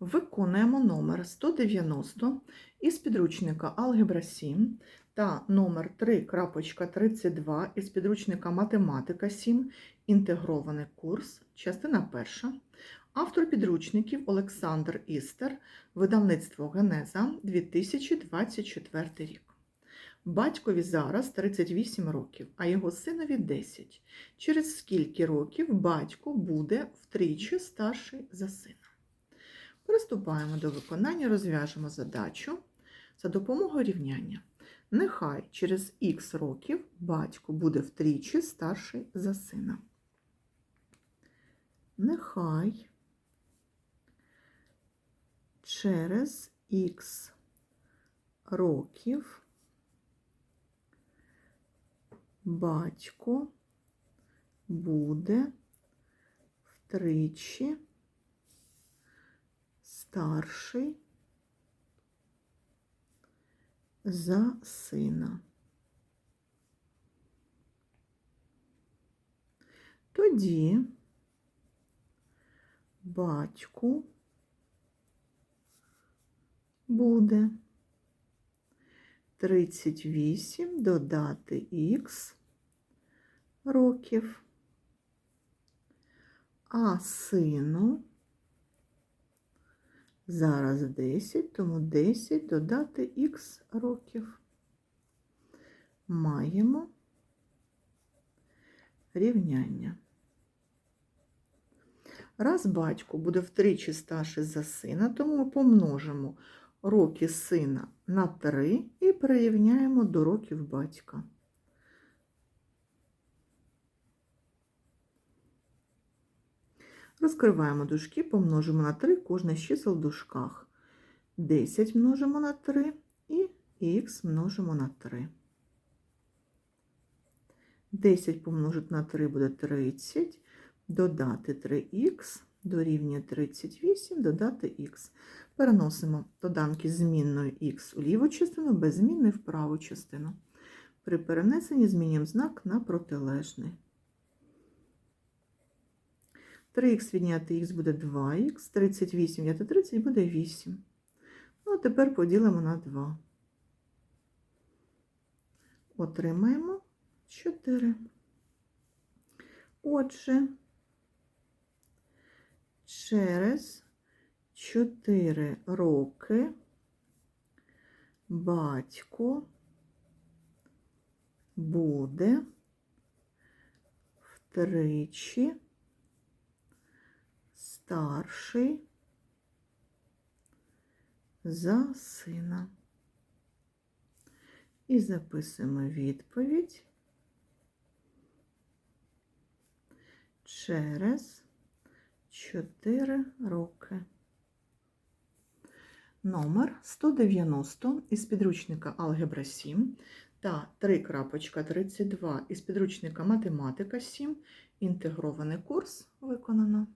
Виконуємо номер 190 із підручника Алгебра 7 та номер 3.32 із підручника Математика 7. Інтегрований курс, частина 1. Автор підручників Олександр Істер, видавництво Генеза 2024 рік. Батькові зараз 38 років, а його синові 10. Через скільки років батько буде втричі старший за сина? Приступаємо до виконання, розв'яжемо задачу за допомогою рівняння. Нехай через х років батько буде втричі старший за сина. Нехай через х років батько буде втричі старший за сина. Тоді батьку буде 38 додати х років, а сину зараз 10, тому 10 додати х років. Маємо рівняння. Раз батько буде втричі старший за сина, тому ми помножимо роки сина на 3 і прирівняємо до років батька. Розкриваємо дужки, помножимо на 3 кожне з чисел в дужках. 10 множимо на 3 і х множимо на 3. 10 помножити на 3 буде 30, додати 3х дорівнює 38, додати х. Переносимо доданки змінною х у ліву частину, без змінної в праву частину. При перенесенні змінюємо знак на протилежний. 3х відняти х буде 2х, 38 відняти 30 буде 8. Ну, а тепер поділимо на 2. Отримаємо 4. Отже, через 4 роки батько буде втричі старший за сина. І записуємо відповідь через 4 роки. Номер 190 із підручника Алгебра 7 та 3.32 із підручника Математика 7. Інтегрований курс виконано.